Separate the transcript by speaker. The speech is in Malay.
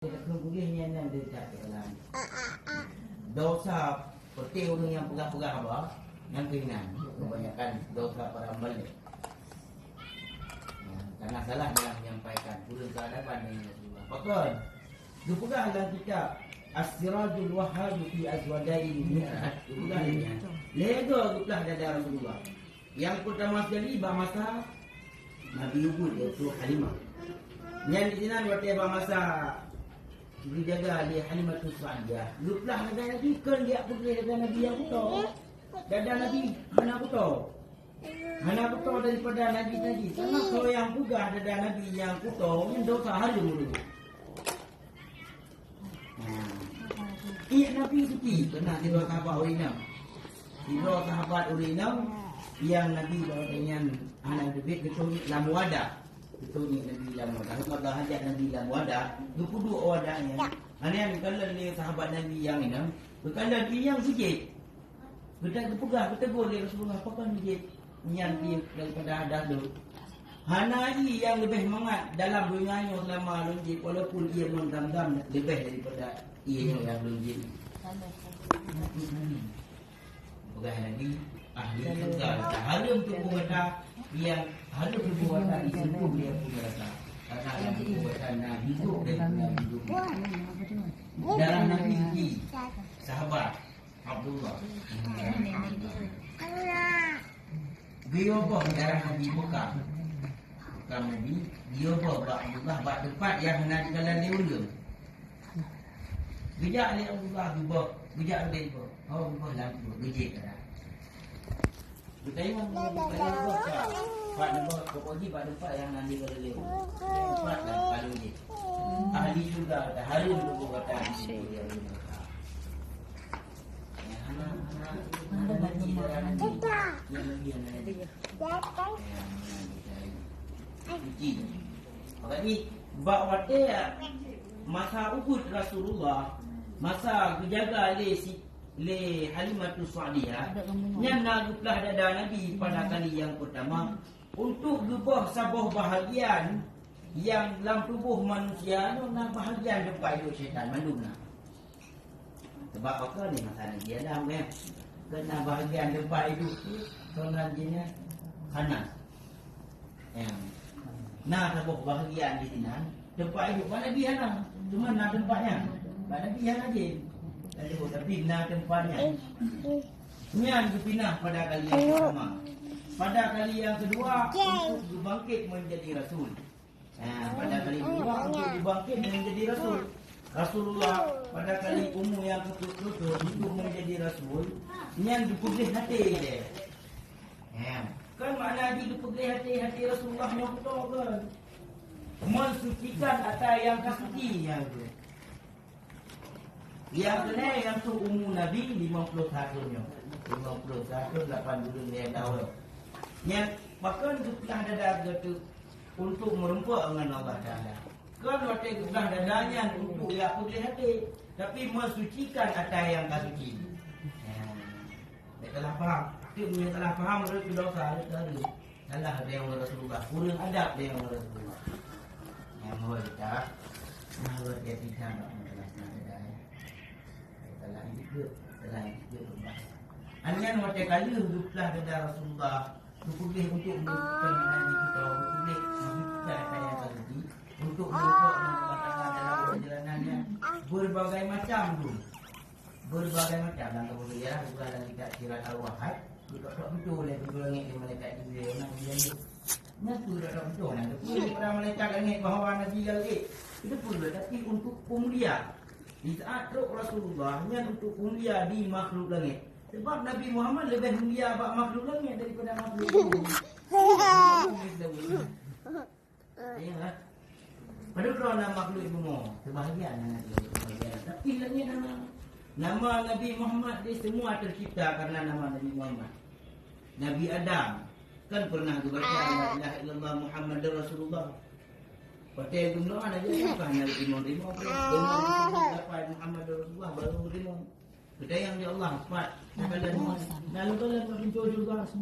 Speaker 1: Kemudiannya nan dia tak dalam dosa peti orang yang pegang-pegang apa yang keinginan kebanyakan dosa para Malik. Ya, Karena salah dalam menyampaikan turun ke hadapan dengan Rasulullah. Bahkan dia pegang dalam kitab As-Sirajul Wahhab fi Azwadai. Dia ini. Lega gutlah dada Rasulullah. Yang pertama sekali bahasa Nabi Yubud iaitu Halimah. Yang di sini waktu bahasa dijaga di Halimah Sa'diyah. Luplah dada Nabi kan dia pergi dada Nabi yang tahu. Dada Nabi mana aku? Mana aku daripada Nabi tadi. Karena kalau yang pugah dada Nabi yang tahu, yang dosa halu dulu. Hmm. Iya Nabi suci. Kena tiba sahabat urinam. Tiba sahabat urinam yang Nabi bawa dengan anak debit kecuali lamu wadah. Kecuali Nabi lamu wadah. Kalau dah hajat Nabi lamu wadah, dua wadahnya. Ana yang kalau ni sahabat Nabi yang ini, kalau dia yang suci. Kita kepegang, kita boleh Rasulullah apa kan dia menyanti daripada hadas tu. Hanai yang lebih semangat dalam bunganya selama lunjit walaupun ia mendam-dam lebih daripada ia yang lunjit. Pegang lagi ahli surga. Harum tubuh kita yang tubuh kita di situ dia punya rasa. Karena yang kita nak hidup dan hidup. Dalam Nabi ini sahabat Abdullah. Dia apa darah Nabi Mekah? Bukan Nabi, dia apa bak Abdullah bak tempat yang nak jalan dia ulun. Bijak ni Abdullah juga, bijak dia juga. Oh, Allah lah dah. Bukan yang buat tak. Pak nampak kau pergi pada tempat yang nanti kalau dia. Tempat dan kalau dia. Ahli. Juga ada hari untuk kata di makan. Ya. Maknanya bak wate masa Uhud Rasulullah masa menjaga le si le Halimatus Sa'diyah yang naguplah dada Nabi pada kali yang pertama untuk gubah sabah bahagian yang dalam tubuh manusia tu nak bahagian depan hidup syaitan mandum nak. Sebab apa ni masa Nabi Adam kan? Kena bahagian depan hidup tu Tuan jenis kanan. Yang Nah, sabuk bahagian di sini tempat hidup mana dia nak? Cuma nak tempatnya. Mana dia aja. Tapi tapi nak tempatnya. Nyan dipinah pada kali yang pertama. Pada kali yang kedua untuk dibangkit menjadi rasul. Ha, pada kali kedua untuk dibangkit menjadi rasul. Rasulullah pada kali umur yang ketujuh untuk menjadi rasul. Nyan diputih hati dia. Ha, Kan makna haji itu pergi hati-hati Rasulullah yang betul kan. Mensucikan atas yang kasuci yang itu. Yang kena yang tu umur Nabi 50 tahunnya. 50 tahun 8 dia tahu. Yang bahkan juga ada dada tu untuk merempuk dengan Allah Taala. Kan waktu kebelah dadanya untuk ya pergi hati. Tapi mensucikan atas yang kasuci. Ya. Dia telah faham. Dia punya telah faham itu dosa ada tadi. Salah dia yang Rasulullah. Kurang adab dia yang Rasulullah. Yang boleh kita. Mahu dia tidak dia. Telah juga. Telah juga. Anyan waktu kali hiduplah kepada Rasulullah. Dipulih untuk menunjukkan Nabi kita. Dipulih menunjukkan apa yang tadi. Untuk merupuk dengan dalam perjalanannya. Berbagai macam tu. Berbagai macam. Dan kemudian bukan dalam kitab sirat al-wahad. Tidak tak betul lah langit di malaikat Jibril nak dia ni. Natu tak tak betul lah. Tapi para malaikat langit bahawa Nabi lagi. Itu perlu tapi untuk pemulia. Di saat teruk Rasulullah hanya untuk pemulia di makhluk langit. Sebab Nabi Muhammad lebih mulia bak makhluk langit daripada makhluk bumi. Lah. Padahal kalau nama makhluk bumi sebahagian Nabi. Tapi langit nama Nama Nabi Muhammad dia semua tercipta karena nama Nabi Muhammad. Nabi Adam kan pernah dibaca la ilaha illallah Muhammadur Rasulullah. Jumlah ada je bukan Nabi Imam Rimo Imam dapat Muhammadur Rasulullah baru Rimo. Kita yang di Allah empat. Lalu kalau pencuri juga